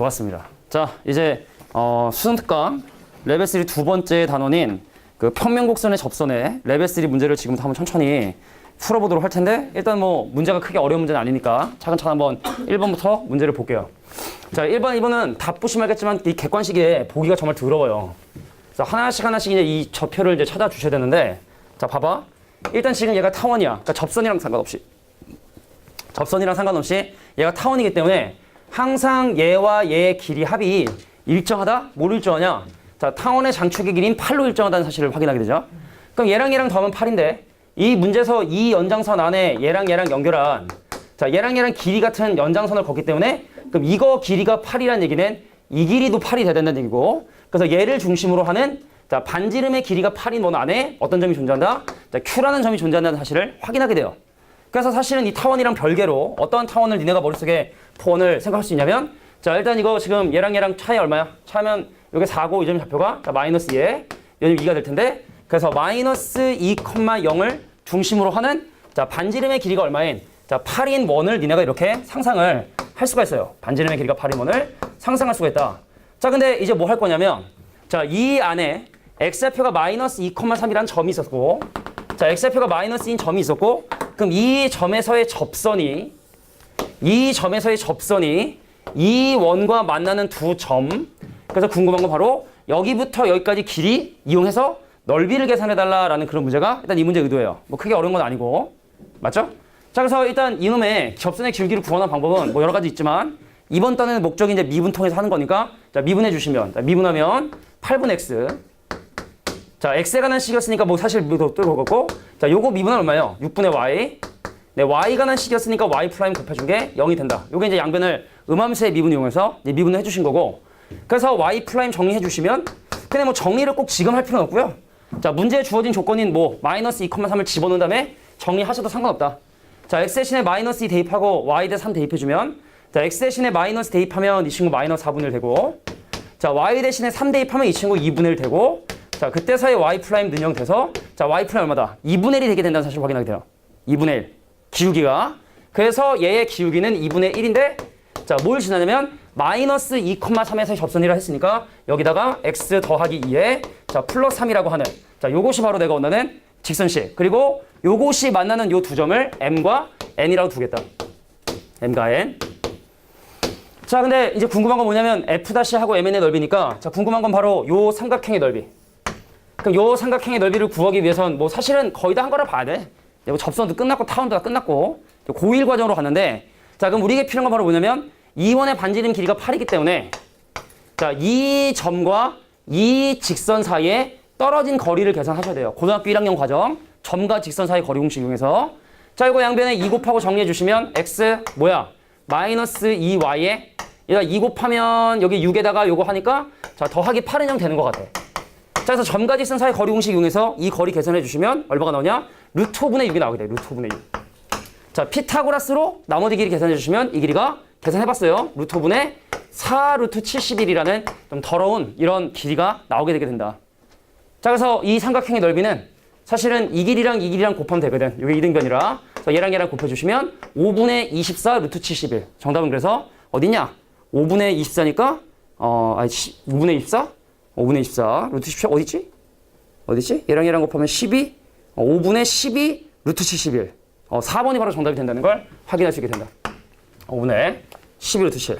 좋았습니다. 자, 이제 어, 수능 특강 레벨 3 두 번째 단원인 그 평면곡선의 접선의 레벨 3 문제를 지금부터 한번 천천히 풀어보도록 할 텐데 일단 뭐 문제가 크게 어려운 문제는 아니니까 차근차근 한번 1번부터 문제를 볼게요. 자, 1번, 2번은 다 보시면 알겠지만 이 객관식에 보기가 정말 더러워요. 그래서 하나씩 하나씩 이제 이 좌표를 이제 찾아주셔야 되는데 자, 봐봐. 일단 지금 얘가 타원이야. 그러니까 접선이랑 상관없이 접선이랑 상관없이 얘가 타원이기 때문에 항상 얘와 얘의 길이 합이 일정하다? 뭘 일정하냐? 자, 타원의 장축의 길이는 8로 일정하다는 사실을 확인하게 되죠. 그럼 얘랑 얘랑 더하면 8인데 이 문제에서 이 연장선 안에 얘랑 얘랑 연결한 자, 얘랑 얘랑 길이 같은 연장선을 걷기 때문에 그럼 이거 길이가 8이라는 얘기는 이 길이도 8이 돼야 된다는 얘기고 그래서 얘를 중심으로 하는 자, 반지름의 길이가 8인 원 안에 어떤 점이 존재한다? 자, Q라는 점이 존재한다는 사실을 확인하게 돼요. 그래서 사실은 이 타원이랑 별개로 어떤 타원을 니네가 머릿속에 포원을 생각할 수 있냐면 자 일단 이거 지금 얘랑 얘랑 차이 얼마야? 차면 이게 4고 이 점이 좌표가 자 마이너스 2에 여기 2가 될 텐데 그래서 마이너스 2,0을 중심으로 하는 자 반지름의 길이가 얼마인 자 8인 원을 니네가 이렇게 상상을 할 수가 있어요. 반지름의 길이가 8인 원을 상상할 수가 있다. 자 근데 이제 뭐 할 거냐면 자 이 안에 x좌표가 마이너스 2,3이라는 점이 있었고 자 x좌표가 마이너스인 점이 있었고 그럼 이 점에서의 접선이 이 점에서의 접선이 이 원과 만나는 두 점. 그래서 궁금한 건 바로 여기부터 여기까지 길이 이용해서 넓이를 계산해 달라라는 그런 문제가 일단 이 문제 의도예요. 뭐 크게 어려운 건 아니고. 맞죠? 자, 그래서 일단 이놈의 접선의 길기를 구하는 방법은 뭐 여러 가지 있지만 이번 단에는 목적이 이제 미분 통해서 하는 거니까 자, 미분해 주시면 자, 미분하면 8분 x 자, x에 관한 식이었으니까 뭐 사실 뭐또 그거고 자, 요거 미분은 얼마예요? 6분의 y 네, y가 관한 식이었으니까 y 프라임 곱해준 게 0이 된다. 요게 이제 양변을 음함수의 미분 이용해서 이제 미분을 해주신 거고 그래서 y 프라임 정리해 주시면 근데 뭐 정리를 꼭 지금 할 필요는 없고요. 자, 문제에 주어진 조건인 뭐 마이너스 2,3을 집어넣은 다음에 정리하셔도 상관없다. 자, x 대신에 마이너스 2 대입하고 y 대 3 대입해 주면 자, x 대신에 마이너스 대입하면 이 친구 마이너스 4분의 1 되고 자, y 대신에 3 대입하면 이 친구 2분의 1 되고 자, 그때서야 y 프라임 능형 돼서 자, y 프라임 얼마다? 2분의 1이 되게 된다는 사실을 확인하게 돼요. 2분의 1. 기울기가. 그래서 얘의 기울기는 2분의 1인데 자, 뭘 지나냐면 마이너스 2,3에서 접선이라 했으니까 여기다가 x 더하기 2에 자, 플러스 3이라고 하는 자, 요것이 바로 내가 원하는 직선식. 그리고 요것이 만나는 요 두 점을 m과 n이라고 두겠다. m과 n. 자, 근데 이제 궁금한 건 뭐냐면 f-하고 mn의 넓이니까 자, 궁금한 건 바로 요 삼각형의 넓이. 그럼 요 삼각형의 넓이를 구하기 위해선 뭐 사실은 거의 다 한 거라 봐야 돼. 뭐 접선도 끝났고 타원도 다 끝났고 고1 과정으로 갔는데 자 그럼 우리에게 필요한 건 바로 뭐냐면 이원의 반지름 길이가 8이기 때문에 자 이 점과 이 직선 사이에 떨어진 거리를 계산하셔야 돼요. 고등학교 1학년 과정 점과 직선 사이 거리 공식 이용해서 자 이거 양변에 2 곱하고 정리해 주시면 x 뭐야 마이너스 2y에 얘가 2 곱하면 여기 6에다가 요거 하니까 자 더하기 8은 0 되는 것 같아. 자, 그래서 점과 직선 사이 거리 공식 이용해서 이 거리 계산해 주시면 얼마가 나오냐? 루트 5분의 6이 나오게 돼. 루트 5분의 6. 자, 피타고라스로 나머지 길이 계산해 주시면 이 길이가 계산해 봤어요. 루트 5분의 4 루트 71이라는 좀 더러운 이런 길이가 나오게 되게 된다. 자, 그래서 이 삼각형의 넓이는 사실은 이 길이랑 이 길이랑 곱하면 되거든. 이게 이등변이라. 그래서 얘랑 얘랑 곱해 주시면 5분의 24 루트 71. 정답은 그래서 어디냐? 5분의 24니까 어, 아니 5분의 24? 5분의 24 루트 17 어디지? 어디지? 얘랑 얘랑 곱하면 12 어, 5분의 12 루트 71 어, 4번이 바로 정답이 된다는 걸 확인할 수 있게 된다. 5분의 12 루트 7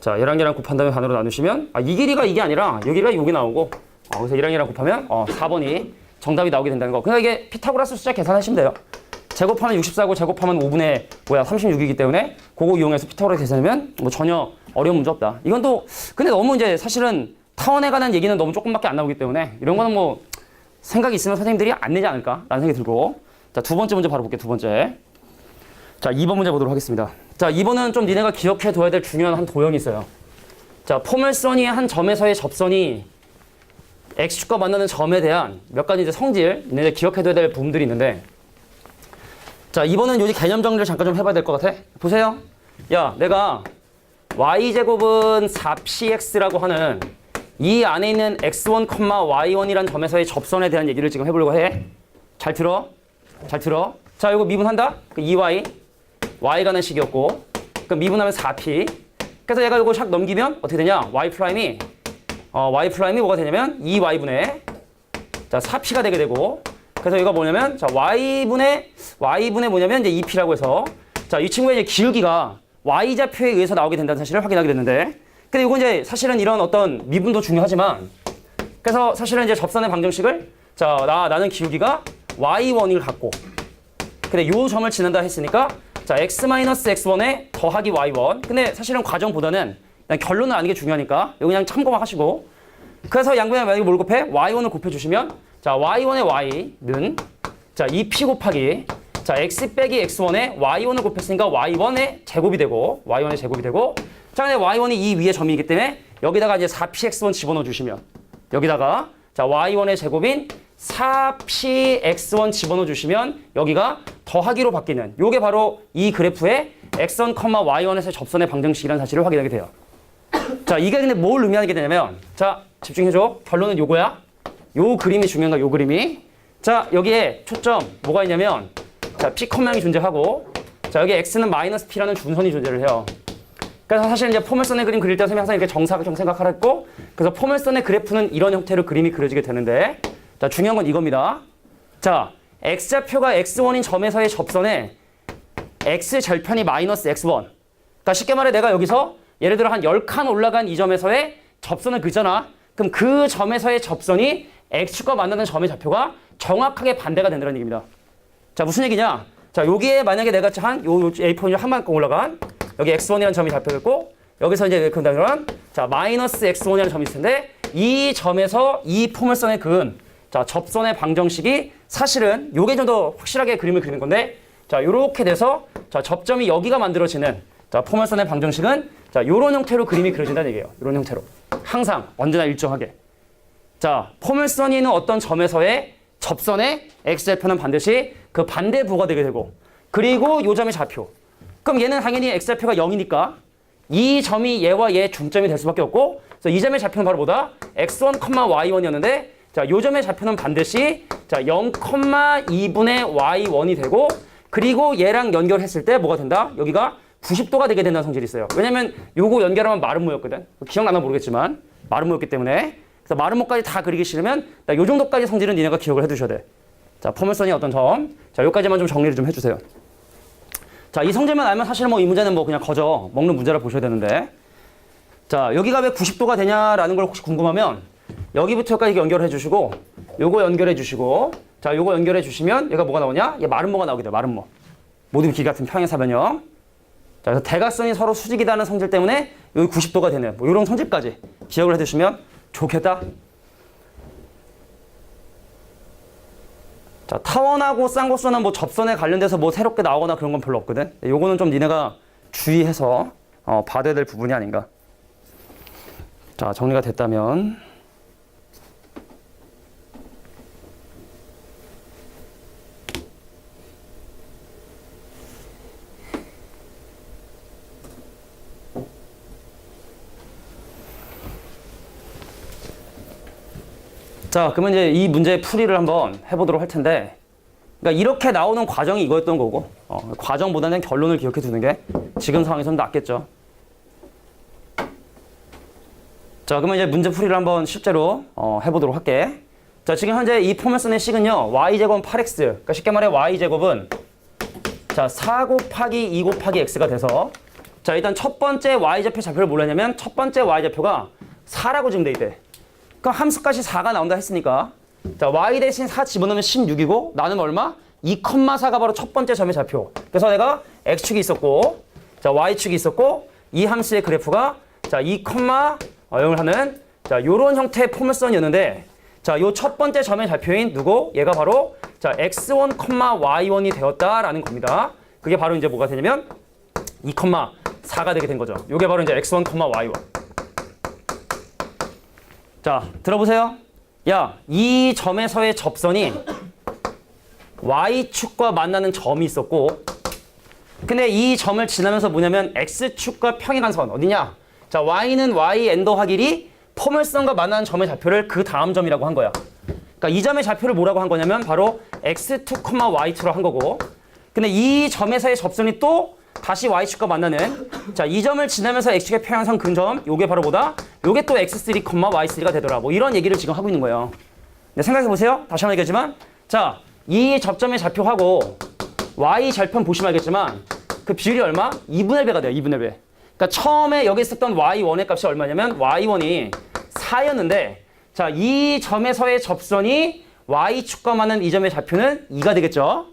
자, 얘랑 얘랑 곱한 다음에 반으로 나누시면 아, 이 길이가 이게 아니라 이 길이가 여기 나오고 어, 그래서 얘랑 얘랑 곱하면 어, 4번이 정답이 나오게 된다는 거. 그러니까 이게 피타고라스 숫자 계산하시면 돼요. 제곱하면 64고 제곱하면 5분의 뭐야 36이기 때문에 그거 이용해서 피타고라스 계산하면 뭐 전혀 어려운 문제 없다. 이건 또 근데 너무 이제 사실은 타원에 관한 얘기는 너무 조금밖에 안 나오기 때문에 이런 거는 뭐 생각이 있으면 선생님들이 안 내지 않을까라는 생각이 들고. 자 두 번째 문제 바로 볼게요 두 번째. 자 2번 문제 보도록 하겠습니다. 자 2번은 좀 니네가 기억해 둬야 될 중요한 한 도형이 있어요. 자 포물선이 한 점에서의 접선이 x축과 만나는 점에 대한 몇 가지 이제 성질 니네 기억해 둬야 될 부분들이 있는데. 자 2번은 요지 개념 정리를 잠깐 좀 해봐야 될 것 같아. 보세요. 야 내가 y제곱은 4px라고 하는 이 안에 있는 x1, y1이란 점에서의 접선에 대한 얘기를 지금 해보려고 해. 잘 들어. 잘 들어. 자, 이거 미분한다. 그 2y, y 가 는 식이었고, 그 미분하면 4p. 그래서 얘가 이거 샥 넘기면 어떻게 되냐? y 프라임이 어, y 프라임이 뭐가 되냐면 2y분의 자 4p가 되게 되고 그래서 이거 뭐냐면 자 y분의 y분의 뭐냐면 이제 2p라고 해서 자 이 친구의 이제 기울기가 y 좌표에 의해서 나오게 된다는 사실을 확인하게 됐는데 근데 이거 이제 사실은 이런 어떤 미분도 중요하지만 그래서 사실은 이제 접선의 방정식을 자 나 나는 기울기가 y1을 갖고 근데 요 점을 지난다 했으니까 자 x-x1에 더하기 y1 근데 사실은 과정보다는 그냥 결론을 아는 게 중요하니까 이거 그냥 참고만 하시고 그래서 양변에 만약에 뭘 곱해? y1을 곱해주시면 자 y1의 y는 자 2p 곱하기 자 x 빼기 x1에 y1을 곱했으니까 y1의 제곱이 되고 y1의 제곱이 되고 자 근데 y1이 이 위에 점이기 때문에 여기다가 이제 4px1 집어넣어 주시면 여기다가 자 y1의 제곱인 4px1 집어넣어 주시면 여기가 더하기로 바뀌는 요게 바로 이 그래프의 x1, y1에서 접선의 방정식이라는 사실을 확인하게 돼요. 자, 이게 근데 뭘 의미하게 되냐면, 자, 집중해 줘. 결론은 요거야. 요 그림이 중요한 거야, 요 그림이. 자, 여기에 초점, 뭐가 있냐면, 자, p 컴망이 존재하고, 자, 여기 x는 마이너스 p라는 준선이 존재를 해요. 그래서 사실 이제 포물선의 그림 그릴 때 선생님이 항상 이렇게 정사각형 생각하랬고, 그래서 포물선의 그래프는 이런 형태로 그림이 그려지게 되는데, 자, 중요한 건 이겁니다. 자, x좌표가 x1인 점에서의 접선에 x 절편이 마이너스 x1. 그러니까 쉽게 말해 내가 여기서 예를 들어 한 10칸 올라간 이 점에서의 접선을 그잖아. 그럼 그 점에서의 접선이 x축과 만나는 점의 좌표가 정확하게 반대가 된다는 얘기입니다. 자, 무슨 얘기냐? 자, 여기에 만약에 내가 한, 요, 요 A4이 한만큼 올라간, 여기 x1이라는 점이 잡혀있고, 여기서 이제 그다음에 자, 마이너스 x1이라는 점이 있을 텐데, 이 점에서 이 포물선의 그은, 자, 접선의 방정식이 사실은 요게 좀 더 확실하게 그림을 그리는 건데, 자, 요렇게 돼서, 자, 접점이 여기가 만들어지는, 자, 포물선의 방정식은, 자, 요런 형태로 그림이 그려진다는 얘기예요. 요런 형태로. 항상, 언제나 일정하게. 자, 포물선이 있는 어떤 점에서의 접선의 x좌표는 반드시 그 반대 부가 되게 되고 그리고 요 점의 좌표. 그럼 얘는 당연히 x좌표가 0이니까 이 점이 얘와 얘 중점이 될 수밖에 없고 그래서 이 점의 좌표는 바로 뭐다? x1, y1이었는데 자, 요 점의 좌표는 반드시 자, 0,2분의 y1이 되고 그리고 얘랑 연결했을 때 뭐가 된다? 여기가 90도가 되게 된다는 성질이 있어요. 왜냐면 요거 연결하면 마름모였거든. 기억나나 모르겠지만 마름모였기 때문에 그래서 마름모까지 다 그리기 싫으면 나요 정도까지 성질은 니네가 기억을 해두셔야 돼. 자, 포물선이 어떤 점. 자, 요까지만 좀 정리를 좀 해주세요. 자, 이 성질만 알면 사실 뭐 이 문제는 뭐 그냥 거저 먹는 문제라 보셔야 되는데. 자, 여기가 왜 90도가 되냐라는 걸 혹시 궁금하면 여기부터 여기까지 연결해 주시고 요거 연결해 주시고 자, 요거 연결해 주시면 얘가 뭐가 나오냐? 얘 마름모가 나오게 돼요. 마름모. 모든 길 같은 평행사 변형. 자, 그래서 대각선이 서로 수직이다는 성질 때문에 여기 90도가 되는 뭐 이런 성질까지 기억을 해 두시면 좋겠다. 자, 타원하고 쌍곡선은 뭐 접선에 관련돼서 뭐 새롭게 나오거나 그런 건 별로 없거든. 요거는 좀 니네가 주의해서 어, 봐둬야 될 부분이 아닌가. 자, 정리가 됐다면 자, 그러면 이제 이 문제 풀이를 한번 해보도록 할 텐데, 그러니까 이렇게 나오는 과정이 이거였던 거고, 어, 과정보다는 결론을 기억해 두는 게 지금 상황에서는 낫겠죠. 자, 그러면 이제 문제 풀이를 한번 실제로 어, 해보도록 할게. 자, 지금 현재 이 포맷선의 식은요, y제곱 8x. 그러니까 쉽게 말해 y제곱은 자, 4 곱하기 2 곱하기 x가 돼서 자, 일단 첫 번째 y좌표 좌표를 뭐냐면 첫 번째 y좌표가 4라고 지금 돼 있대. 그럼 함수값이 4가 나온다 했으니까. 자 y 대신 4 집어넣으면 16이고 나는 얼마? 2,4가 바로 첫 번째 점의 좌표. 그래서 내가 x축이 있었고 자 y축이 있었고 이 함수의 그래프가 자 2, 어영을 하는 자 요런 형태의 포물선이었는데 자 요 첫 번째 점의 좌표인 누구? 얘가 바로 자 x1, y1이 되었다라는 겁니다. 그게 바로 이제 뭐가 되냐면 2, 4가 되게 된 거죠. 요게 바로 이제 x1, y1 자, 들어보세요. 야, 이 점에서의 접선이 Y축과 만나는 점이 있었고, 근데 이 점을 지나면서 뭐냐면 X축과 평행한 선, 어디냐? 자, Y는 Y 엔더 하길이 포물선과 만나는 점의 좌표를 그 다음 점이라고 한 거야. 그러니까 이 점의 좌표를 뭐라고 한 거냐면 바로 X2, Y2로 한 거고, 근데 이 점에서의 접선이 또 다시 y축과 만나는 자, 이 점을 지나면서 x축의 평행선 근점 요게 바로 뭐다? 요게 또 x3, y3가 되더라. 뭐 이런 얘기를 지금 하고 있는 거예요. 네, 생각해 보세요. 다시 한번 얘기하지만 자, 이 접점의 좌표하고 y 절편 보시면 알겠지만 그 비율이 얼마? 2분의 1배가 돼요. 2분의 1배. 그러니까 처음에 여기 있었던 y1의 값이 얼마냐면 y1이 4였는데 자, 이 점에서의 접선이 y축과 만난 이 점의 좌표는 2가 되겠죠.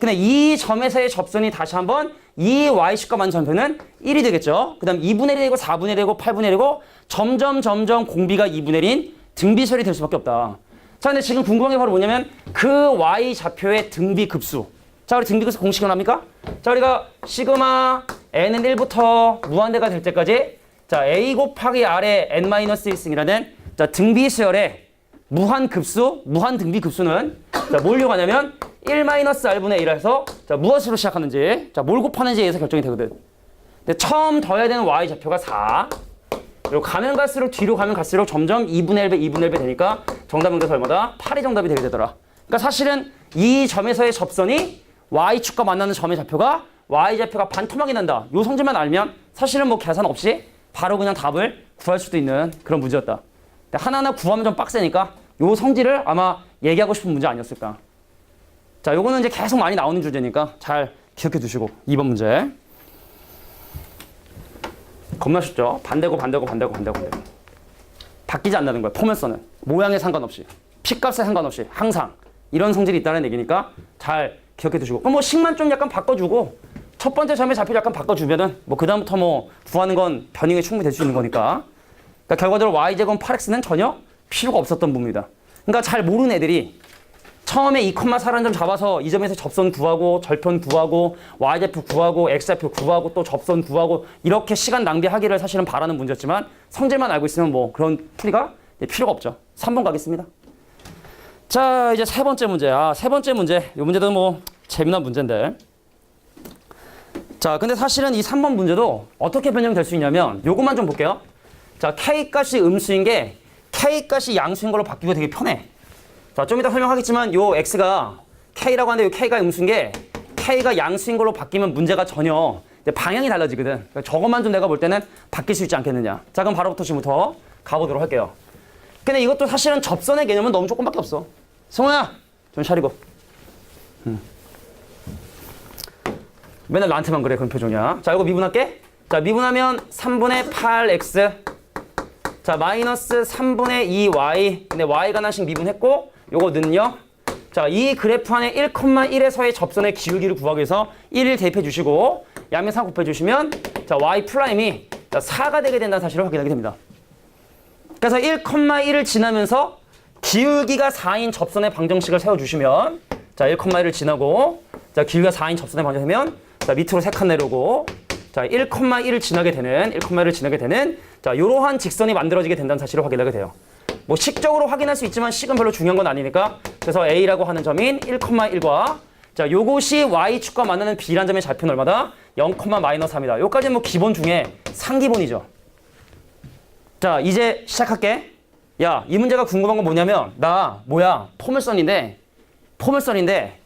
근데 이 점에서의 접선이 다시 한번 이 y축과 만난 점표는 1이 되겠죠. 그 다음 2분의 1이 되고 4분의 1이 되고 8분의 1이고 점점 점점 공비가 2분의 1인 등비설이 될 수밖에 없다. 자, 근데 지금 궁금한 게 바로 뭐냐면 그 y 좌표의 등비 급수. 자, 우리 등비 급수 공식은 합니까? 자, 우리가 시그마 n은 1부터 무한대가 될 때까지 자, a 곱하기 r의 n-1승이라는 자, 등비 수열의 무한 급수, 무한 등비 급수는 자, 뭘 요구하냐면 1-r분의 1에서 자, 무엇으로 시작하는지, 자, 뭘 곱하는지에서 결정이 되거든. 근데 처음 더해야 되는 y 좌표가 4. 그리고 가면 갈수록 뒤로 가면 갈수록 점점 2분의 1배, 2분의 1배 되니까 정답은 그래서 얼마다? 8이 정답이 되게 되더라. 그러니까 사실은 이 점에서의 접선이 y축과 만나는 점의 좌표가 y좌표가 반토막이 난다. 요 성질만 알면 사실은 뭐 계산 없이 바로 그냥 답을 구할 수도 있는 그런 문제였다. 하나하나 구하면 좀 빡세니까 요 성질을 아마 얘기하고 싶은 문제 아니었을까. 자, 요거는 이제 계속 많이 나오는 주제니까 잘 기억해 두시고 2번 문제. 겁나 쉽죠? 반대고 반대고 반대고 반대고 반대고. 바뀌지 않는다는 거예요. 포면서는 모양에 상관없이 핏값에 상관없이 항상 이런 성질이 있다는 얘기니까 잘 기억해 두시고 그럼 뭐 식만 좀 약간 바꿔주고 첫 번째 점의 좌표 약간 바꿔주면은 뭐 그다음부터 뭐 구하는 건 변형이 충분히 될 수 있는 거니까 그러니까 결과적으로 y제곱 8x는 전혀 필요가 없었던 부분이다. 그러니까 잘 모르는 애들이 처음에 2,4라는 점 잡아서 이 점에서 접선 구하고 절편 구하고 y좌표 구하고 x좌표 구하고 또 접선 구하고 이렇게 시간 낭비하기를 사실은 바라는 문제였지만 성질만 알고 있으면 뭐 그런 풀이가 필요가 없죠. 3번 가겠습니다. 자 이제 세 번째 문제. 아, 세 번째 문제. 이 문제도 뭐 재미난 문제인데. 자 근데 사실은 이 3번 문제도 어떻게 변형될 수 있냐면 요것만 좀 볼게요. 자 k 값이 음수인 게 k 값이 양수인 걸로 바뀌고 되게 편해. 자, 좀 이따 설명하겠지만 요 x가 k라고 하는데 요 k가 음수인 게 k가 양수인 걸로 바뀌면 문제가 전혀 방향이 달라지거든. 그러니까 저것만 좀 내가 볼 때는 바뀔 수 있지 않겠느냐. 자, 그럼 바로부터 지금부터 가보도록 할게요. 근데 이것도 사실은 접선의 개념은 너무 조금밖에 없어. 성호야, 좀 차리고. 음. 맨날 나한테만 그래, 그런 표정이야. 자, 이거 미분할게. 자, 미분하면 3분의 8x. 자, 마이너스 3분의 2y. 근데 y가 하나씩 미분했고, 요거는요. 자, 이 그래프 안에 1,1에서의 접선의 기울기를 구하기 위해서 1을 대입해 주시고 양면 3 곱해 주시면 자, y 프라임이 자, 4가 되게 된다는 사실을 확인하게 됩니다. 그래서 1,1을 지나면서 기울기가 4인 접선의 방정식을 세워 주시면 자, 1,1을 지나고 자, 기울기가 4인 접선의 방정식이면 자, 밑으로 3칸 내려오고 자, 1,1을 지나게 되는 1,1을 지나게 되는 자, 이러한 직선이 만들어지게 된다는 사실을 확인하게 돼요. 뭐 식적으로 확인할 수 있지만 식은 별로 중요한 건 아니니까 그래서 A라고 하는 점인 1,1과 자 요것이 Y축과 만나는 B라는 점의 좌표는 얼마다? 0, 마이너스 3이다. 요까지는 뭐 기본 중에 상기본이죠. 자 이제 시작할게. 야 이 문제가 궁금한 건 뭐냐면 나 뭐야 포물선인데 포물선인데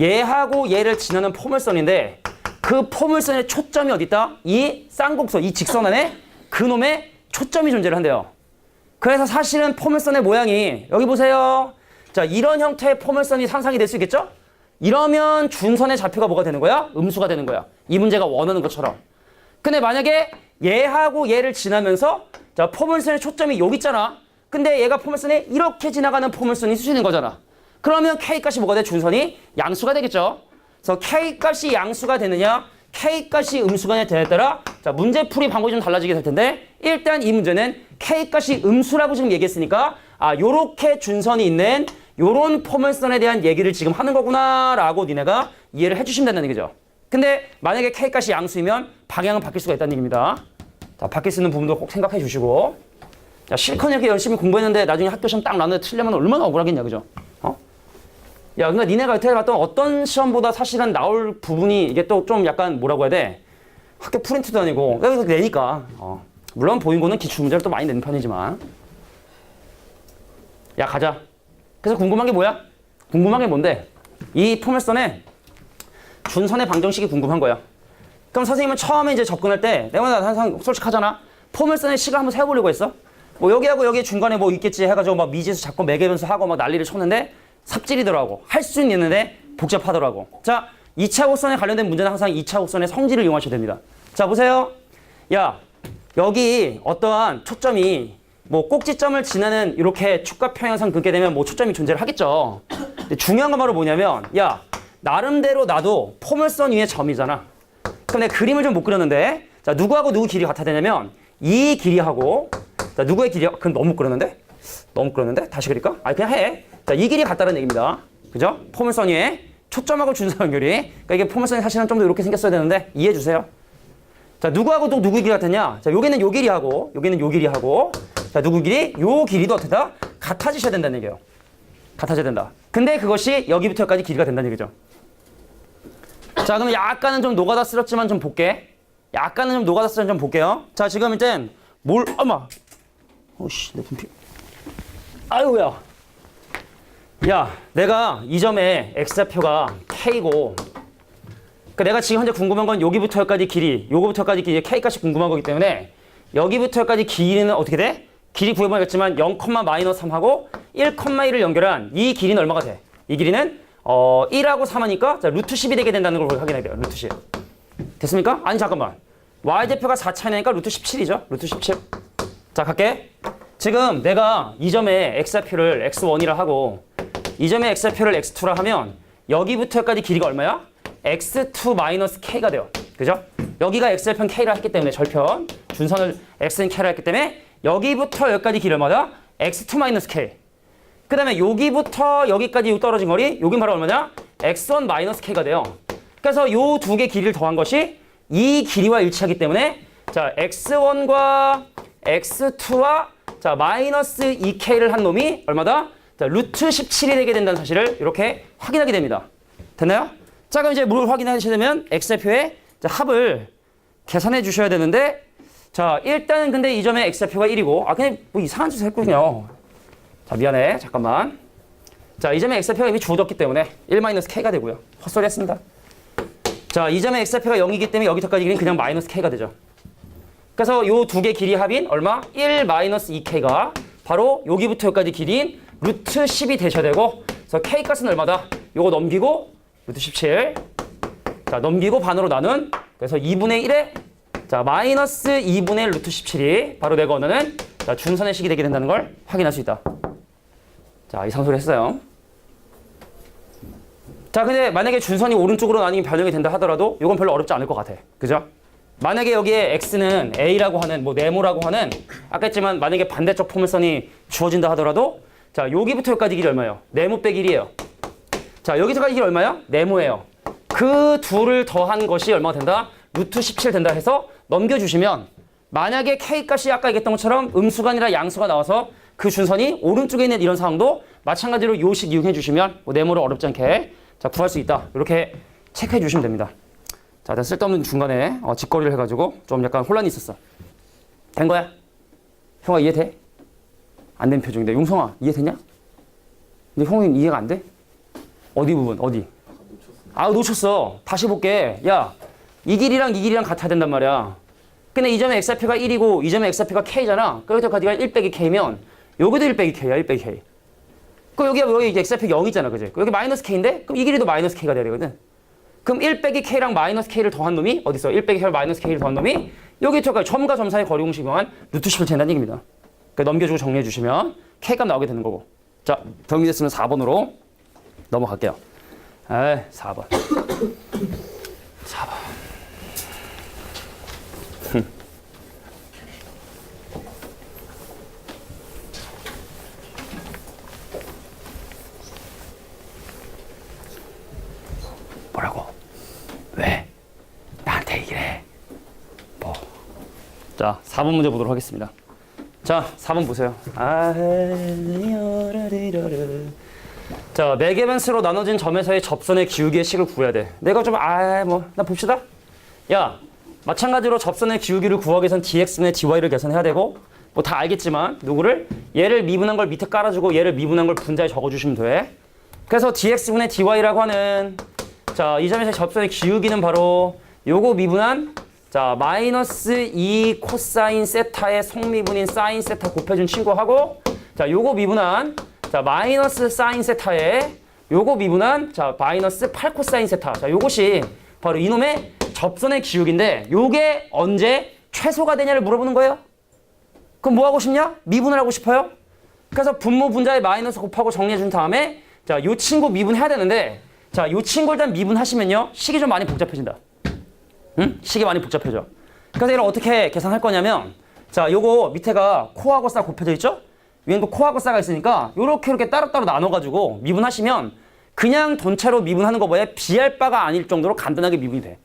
얘하고 얘를 지나는 포물선인데 그 포물선의 초점이 어디 있다? 이 쌍곡선, 이 직선 안에 그놈의 초점이 존재를 한대요. 그래서 사실은 포물선의 모양이 여기 보세요. 자 이런 형태의 포물선이 상상이 될 수 있겠죠? 이러면 준선의 좌표가 뭐가 되는 거야? 음수가 되는 거야. 이 문제가 원하는 것처럼. 근데 만약에 얘하고 얘를 지나면서 자 포물선의 초점이 여기 있잖아. 근데 얘가 포물선에 이렇게 지나가는 포물선이 수시는 거잖아. 그러면 k 값이 뭐가 돼? 준선이 양수가 되겠죠. 그래서 k 값이 양수가 되느냐, k 값이 음수가 되느냐에 따라 자 문제 풀이 방법이 좀 달라지게 될 텐데 일단 이 문제는 k 값이 음수라고 지금 얘기했으니까 아 요렇게 준선이 있는 요런 포물선에 대한 얘기를 지금 하는 거구나 라고 니네가 이해를 해주시면 된다는 얘기죠. 근데 만약에 k 값이 양수이면 방향은 바뀔 수가 있다는 얘기입니다. 자 바뀔 수 있는 부분도 꼭 생각해 주시고 자 실컷 이렇게 열심히 공부했는데 나중에 학교 시험 딱 나는데 틀리면 얼마나 억울하겠냐 그죠? 어? 야, 그러니까 니네가 여태 봤던 어떤 시험보다 사실은 나올 부분이 이게 또 좀 약간 뭐라고 해야 돼? 학교 프린트도 아니고 여기서 내니까. 어. 물론 보인고는 기출 문제를 또 많이 내는 편이지만. 야, 가자. 그래서 궁금한 게 뭐야? 궁금한 게 뭔데? 이 포물선에 준선의 방정식이 궁금한 거야. 그럼 선생님은 처음에 이제 접근할 때 내가 나 항상 솔직하잖아. 포물선의 식을 한번 세워보려고 했어. 뭐 여기하고 여기 중간에 뭐 있겠지 해가지고 막 미지수 잡고 매개변수 하고 막 난리를 쳤는데 삽질이더라고. 할 수는 있는데 복잡하더라고. 자, 2차 곡선에 관련된 문제는 항상 2차 곡선의 성질을 이용하셔야 됩니다. 자, 보세요. 야, 여기 어떠한 초점이 뭐 꼭지점을 지나는 이렇게 축과 평행선 긋게 되면 뭐 초점이 존재를 하겠죠. 근데 중요한 건 바로 뭐냐면 야 나름대로 나도 포물선 위에 점이잖아. 그럼 내가 그림을 좀 못 그렸는데 자 누구하고 누구 길이 같아 되냐면 이 길이하고 자 누구의 길이 그럼 너무 그렸는데 너무 그렸는데 다시 그릴까? 아니 그냥 해. 자 이 길이 같다는 얘기입니다. 그죠? 포물선 위에 초점하고 준선 연결이 그러니까 이게 포물선이 사실은 좀 더 이렇게 생겼어야 되는데 이해해 주세요. 자, 누구하고 또 누구 길이 같았냐? 자, 여기는 요 길이하고, 여기는 요 길이하고, 자, 누구 길이? 요 길이도 어떻다? 같아지셔야 된다는 얘기예요. 같아져야 된다. 근데 그것이 여기부터 여기까지 길이가 된다는 얘기죠. 자, 그럼 약간은 좀 노가다 쓸었지만 좀 볼게. 약간은 좀 노가다 쓸었지만 좀 볼게요. 자, 지금 일단 뭘, 어마. 오씨, 내 분필. 아유야. 야, 내가 이 점에 x좌표가 k고, 그러니까 내가 지금 현재 궁금한 건 여기부터 여기까지 길이, 요거부터 여기까지 길이, k값이 궁금한 거기 때문에 여기부터 여기까지 길이는 어떻게 돼? 길이 구해봐야겠지만 0, 마이너스 3하고 1,1을 연결한 이 길이는 얼마가 돼? 이 길이는 어 1하고 3하니까 자, 루트 10이 되게 된다는 걸 확인해야 돼요. 루트 10. 됐습니까? 아니 잠깐만. y좌표가 4차이니까 루트 17이죠. 루트 17. 자 갈게. 지금 내가 이 점에 x좌표를 x1이라 하고 이 점에 x좌표를 x2라 하면 여기부터 여기까지 길이가 얼마야? x2 마이너스 k가 돼요. 그죠? 여기가 x절편 k라 했기 때문에 절편 준선을 x는 k라 했기 때문에 여기부터 여기까지 길이 얼마다? x2 마이너스 k. 그 다음에 여기부터 여기까지 떨어진 거리 여긴 바로 얼마냐? x1 마이너스 k가 돼요. 그래서 요 두 개 길이를 더한 것이 이 길이와 일치하기 때문에 자 x1과 x2와 자 마이너스 2k를 한 놈이 얼마다? 자 루트 17이 되게 된다는 사실을 이렇게 확인하게 됩니다. 됐나요? 자 그럼 이제 뭘 확인하시려면 x좌표의 자, 합을 계산해 주셔야 되는데 자 일단은 근데 이 점의 x좌표가 1이고 아 그냥 뭐 이상한 짓을 했군요. 자 미안해 잠깐만. 자 이 점의 x좌표가 이미 주어졌기 때문에 1-k가 되고요. 헛소리 했습니다. 자, 이 점의 x좌표가 0이기 때문에 여기서까지 길이는 그냥 마이너스 k가 되죠. 그래서 요 두 개 길이 합인 얼마? 1 마이너스 2k가 바로 여기부터 여기까지 길이인 루트 10이 되셔야 되고 그래서 k 값은 얼마다? 요거 넘기고 루트 17 자, 넘기고 반으로 나눈 그래서 2분의 1에 자, 마이너스 2분의 1 루트 17이 바로 내가 원하는 자, 준선의 식이 되게 된다는 걸 확인할 수 있다. 자, 이상 소리 했어요. 자, 근데 만약에 준선이 오른쪽으로 나뉘면 변형이 된다 하더라도 이건 별로 어렵지 않을 것 같아. 그죠? 만약에 여기에 x는 a라고 하는 뭐 네모라고 하는 아까 했지만 만약에 반대쪽 포물선이 주어진다 하더라도 자, 여기부터 여기까지 길이 얼마예요? 네모 빼기 1이에요. 자, 여기서까지 길이 얼마야? 네모예요. 그 둘을 더한 것이 얼마가 된다? 루트 17 된다 해서 넘겨주시면 만약에 k 값이 아까 얘기했던 것처럼 음수가 아니라 양수가 나와서 그 준선이 오른쪽에 있는 이런 상황도 마찬가지로 요식 이용해 주시면 뭐 네모를 어렵지 않게 자 구할 수 있다. 이렇게 체크해 주시면 됩니다. 자, 쓸데없는 중간에 어, 직거리를 해가지고 좀 약간 혼란이 있었어. 된 거야? 형아 이해돼? 안 된 표정인데 용성아 이해되냐? 근데 형이 이해가 안 돼? 어디 부분 어디? 아 놓쳤어. 다시 볼게. 야, 이 길이랑 이 길이랑 같아야 된단 말이야. 근데 이 점의 x좌표가 1이고 이 점의 x좌표가 k잖아. 그래서 가지가 1 빼기 k면 여기도 1 빼기 k야. 1 빼기 k. 그 여기 여기 x좌표 0이잖아. 그지? 여기 마이너스 k인데 그럼 이 길이도 마이너스 k가 돼야 되거든. 그럼 1 빼기 k랑 마이너스 k를 더한 놈이 어디 있어? 1 빼기 k 마이너스 k를 더한 놈이 여기 저까지 점과 점 사이 거리 공식 이용한 루트 10을 재는다는 얘기입니다. 그러니까 넘겨주고 정리해 주시면 k값 나오게 되는 거고. 자, 정리됐으면 4번으로 넘어갈게요. 에 4번. 4번. 뭐라고? 왜? 나한테 얘기를 해. 뭐. 자, 4번 문제 보도록 하겠습니다. 자, 4번 보세요. 자, 매개변수로 나눠진 점에서의 접선의 기울기의 식을 구해야 돼. 내가 좀, 아, 뭐, 나 봅시다. 야, 마찬가지로 접선의 기울기를 구하기 위해선 dx분의 dy를 계산해야 되고, 뭐 다 알겠지만, 누구를? 얘를 미분한 걸 밑에 깔아주고, 얘를 미분한 걸 분자에 적어주시면 돼. 그래서 dx분의 dy라고 하는, 자, 이 점에서 접선의 기울기는 바로, 요거 미분한 자 마이너스 2 코사인 세타의 성미분인 사인 세타 곱해준 친구하고 자 요거 미분한 자 마이너스 사인 세타의 요거 미분한 자 마이너스 8 코사인 세타. 자 요것이 바로 이놈의 접선의 기울기인데 요게 언제 최소가 되냐를 물어보는 거예요. 그럼 뭐 하고 싶냐? 미분을 하고 싶어요? 그래서 분모 분자에 마이너스 곱하고 정리해 준 다음에 자 요 친구 미분해야 되는데 자 요 친구 일단 미분하시면요. 식이 좀 많이 복잡해진다 응? 식이 많이 복잡해져. 그래서 이걸 어떻게 계산할 거냐면 자, 요거 밑에가 코하고 싸 곱해져 있죠? 위엔 또 코하고 싸가 있으니까 요렇게 이렇게 따로따로 나눠가지고 미분하시면 그냥 전체로 미분하는 것보다 비할 바가 아닐 정도로 간단하게 미분이 돼.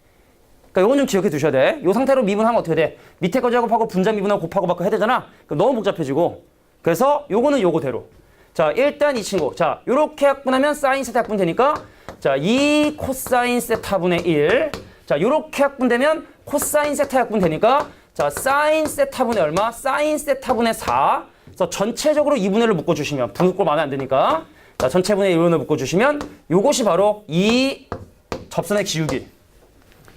그러니까 요건 좀 기억해 두셔야 돼. 요 상태로 미분하면 어떻게 돼? 밑에 거 작업하고 분자 미분하고 곱하고 받고 해야 되잖아. 그럼 너무 복잡해지고. 그래서 요거는 요거대로. 자, 일단 이 친구. 자, 요렇게 약분하면 사인 세타 약분 되니까 자, 2 코사인 세타분의 1. 자, 요렇게 약분되면 코사인 세타 약분 되니까 자, 사인 세타분의 얼마? 사인 세타분의 4. 그래서 전체적으로 2분의 1을 묶어 주시면 분수꼴 마음에 안 드니까 자, 전체 분의 1을 묶어 주시면 요것이 바로 이 접선의 기울기.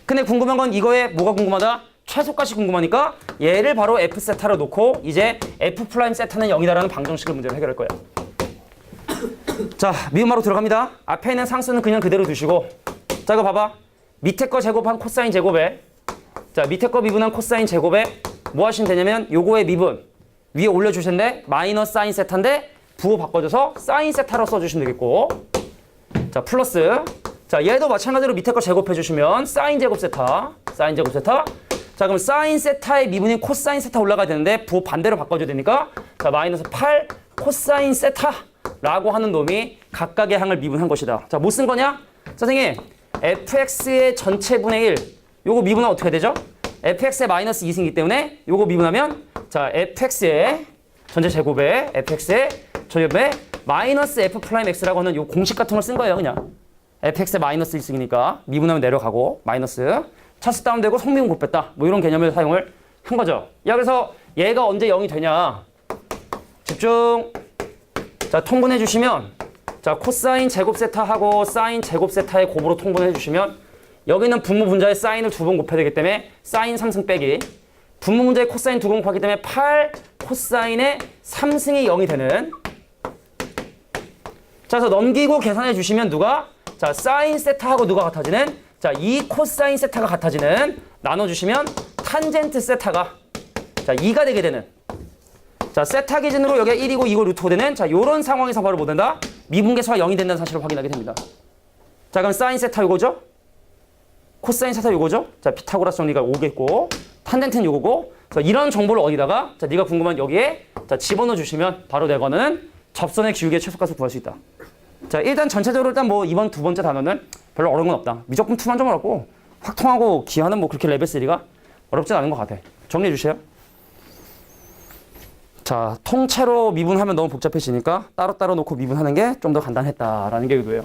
근데 궁금한 건 이거에 뭐가 궁금하다? 최소값이 궁금하니까 얘를 바로 f 세타로 놓고 이제 f 프라임 세타는 0이다라는 방정식을 문제로 해결할 거예요. 자, 미음바로 들어갑니다. 앞에 있는 상수는 그냥 그대로 두시고 자, 이거 봐봐. 밑에 거 제곱한 코사인 제곱에 자, 밑에 거 미분한 코사인 제곱에 뭐 하시면 되냐면 요거의 미분 위에 올려주실 텐데 마이너스 사인 세타인데 부호 바꿔줘서 사인 세타로 써주시면 되겠고 자, 플러스. 자, 얘도 마찬가지로 밑에 거 제곱해 주시면 사인 제곱 세타. 사인 제곱 세타. 자, 그럼 사인 세타의 미분인 코사인 세타 올라가야 되는데 부호 반대로 바꿔줘야 되니까 자, 마이너스 8 코사인 세타라고 하는 놈이 각각의 항을 미분한 것이다. 자, 뭐쓴 거냐? 선생님, fx의 전체 분의 1. 요거 미분하면 어떻게 되죠? fx의 마이너스 2승이기 때문에 요거 미분하면 자, fx의 전체 제곱에 fx의 전체제곱에 마이너스 f 프라임 x라고 하는 요 공식 같은 걸 쓴 거예요, 그냥. fx의 마이너스 1승이니까 미분하면 내려가고 마이너스 차수 다운되고 성미분 곱했다. 뭐 이런 개념을 사용을 한 거죠. 야, 그래서 얘가 언제 0이 되냐? 집중. 자, 통분해 주시면 자, 코사인 제곱 세타하고 사인 제곱 세타의 곱으로 통분해 주시면 여기는 분모 분자의 사인을 두 번 곱해야 되기 때문에 사인 3승 빼기. 분모 분자의 코사인 두 번 곱하기 때문에 8 코사인의 3승이 0이 되는. 자, 그래서 넘기고 계산해 주시면 누가? 자, 사인 세타하고 누가 같아지는? 자, 2 코사인 세타가 같아지는 나눠 주시면 탄젠트 세타가 자, 2가 되게 되는. 자, 세타 기준으로 여기가 1이고 이거 루트 5 되는. 자, 요런 상황에서 바로 뭐 된다? 미분계수가 0이 된다는 사실을 확인하게 됩니다. 자, 그럼 사인 세타 요거죠? 코사인 세타 요거죠? 자, 피타고라스 정리가 오겠고 탄젠트는 요거고 이런 정보를 어디다가 자, 네가 궁금한 여기에 자, 집어넣어 주시면 바로 내거는 접선의 기울기의 최소값을 구할 수 있다. 자, 일단 전체적으로 일단 뭐 이번 두 번째 단어는 별로 어려운 건 없다. 미적분 투만 좀 어렵고 확통하고 기하는 뭐 그렇게 레벨 3가 어렵진 않은 것 같아. 정리해 주세요. 자, 통째로 미분하면 너무 복잡해지니까 따로따로 놓고 미분하는 게 좀 더 간단했다라는 게 의도예요.